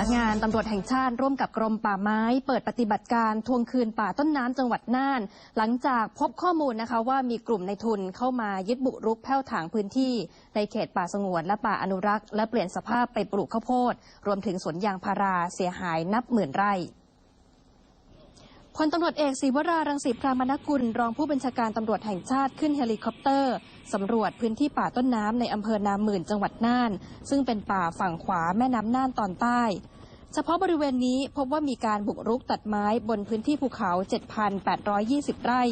ำนักงานตำรวจแห่งชาติร่วมกับกรมป่าไม้ เปิดปฏิบัติการทวงคืนป่าต้นน้ำจังหวัดน่าน หลังจากพบข้อมูลนะคะว่ามีกลุ่มในทุนเข้ามายึดบุกรุกแผ้วถางพื้นที่ ในเขตป่าสงวนและป่าอนุรักษ์ และเปลี่ยนสภาพไปปลูกข้าวโพด รวมถึงสวนยางพาราเสียหายนับหมื่นไร่ พลตำรวจเอกศีวรารังสีพรามนกุล รองผู้บัญชาการตำรวจแห่งชาติขึ้นเฮลิคอปเตอร์สำรวจพื้นที่ป่าต้นน้ำในอำเภอนาหมื่นจังหวัดน่าน ซึ่งเป็นป่าฝั่งขวาแม่น้ำน่านตอนใต้ เฉพาะบริเวณนี้พบว่ามีการบุกรุกตัดไม้บนพื้นที่ภูเขา 7,820 ไร่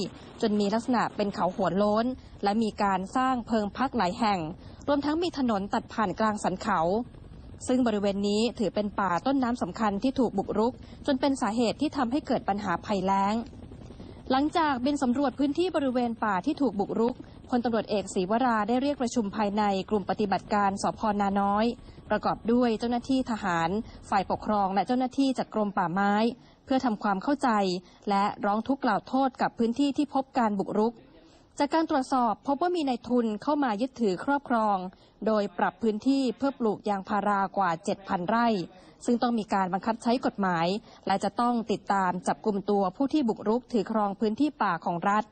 จนมีลักษณะเป็นเขาหัวโล้น และมีการสร้างเพิงพักหลายแห่ง รวมทั้งมีถนนตัดผ่านกลางสันเขา ซึ่งบริเวณนี้ถือเป็นป่าต้นน้ำสำคัญที่ถูกบุกรุก จนเป็นสาเหตุที่ทำให้เกิดปัญหาภัยแล้ง หลังจากบินสำรวจพื้นที่บริเวณป่าที่ถูกบุกรุกพลตำรวจเอกศรีวราได้เรียกประชุมภายในกลุ่มปฏิบัติการสพนาน้อย ประกอบด้วยเจ้าหน้าที่ทหาร ฝ่ายปกครองและเจ้าหน้าที่จากกรมป่าไม้ เพื่อทำความเข้าใจ และร้องทุกข์กล่าวโทษกับพื้นที่ที่พบการบุกรุก จากการตรวจสอบพบว่ามีนายทุนเข้ามายึดถือครอบครอง โดยปรับพื้นที่เพื่อปลูกยางพารากว่า 7,000 ไร่ ซึ่งต้องมีการบังคับใช้กฎหมาย และจะต้องติดตามจับกลุ่มตัวผู้ที่บุกรุกถือครองพื้นที่ป่าของรัฐ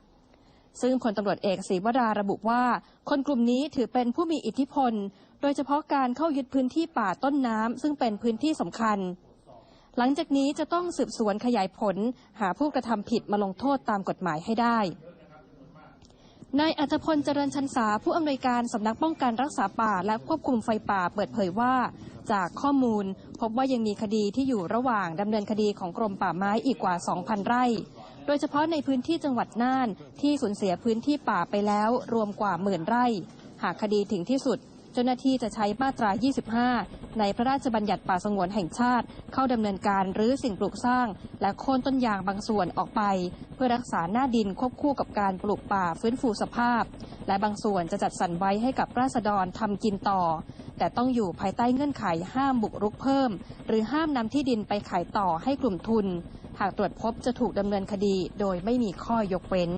ซึ่งพลตำรวจเอกศรีวราระบุว่า คนกลุ่มนี้ถือเป็นผู้มีอิทธิพล โดยเฉพาะการเข้ายึดพื้นที่ป่าต้นน้ำซึ่งเป็นพื้นที่สำคัญ หลังจากนี้จะต้องสืบสวนขยายผล หาผู้กระทำผิดมาลงโทษตามกฎหมายให้ได้ นายอัจพลเจริญชันษาผู้อำนวยการสำนักป้องกันรักษาป่า และควบคุมไฟป่าเปิดเผยว่า จากข้อมูล พบว่ายังมีคดีที่อยู่ระหว่างดำเนินคดีของกรมป่าไม้อีกกว่า 2,000 ไร่ โดยเฉพาะในพื้นที่จังหวัดน่านที่สูญเสียพื้นที่ป่าไปแล้ว รวมกว่าหมื่นไร่ หากคดีถึงที่สุด เจ้าหน้าที่จะใช้มาตรา 25 ในพระราชบัญญัติป่าสงวนแห่งชาติ เข้าดำเนินการรื้อสิ่งปลูกสร้าง และโค่นต้นยางบางส่วนออกไป เพื่อรักษาหน้าดินควบคู่กับการปลูกป่าฟื้นฟูสภาพ และบางส่วนจะจัดสรรไว้ให้กับราษฎรทำกินต่อ แต่ต้องอยู่ภายใต้เงื่อนไขห้ามบุกรุกเพิ่ม หรือห้ามนำที่ดินไปขายต่อให้กลุ่มทุน หากตรวจพบจะถูกดำเนินคดีโดยไม่มีข้อยกเว้น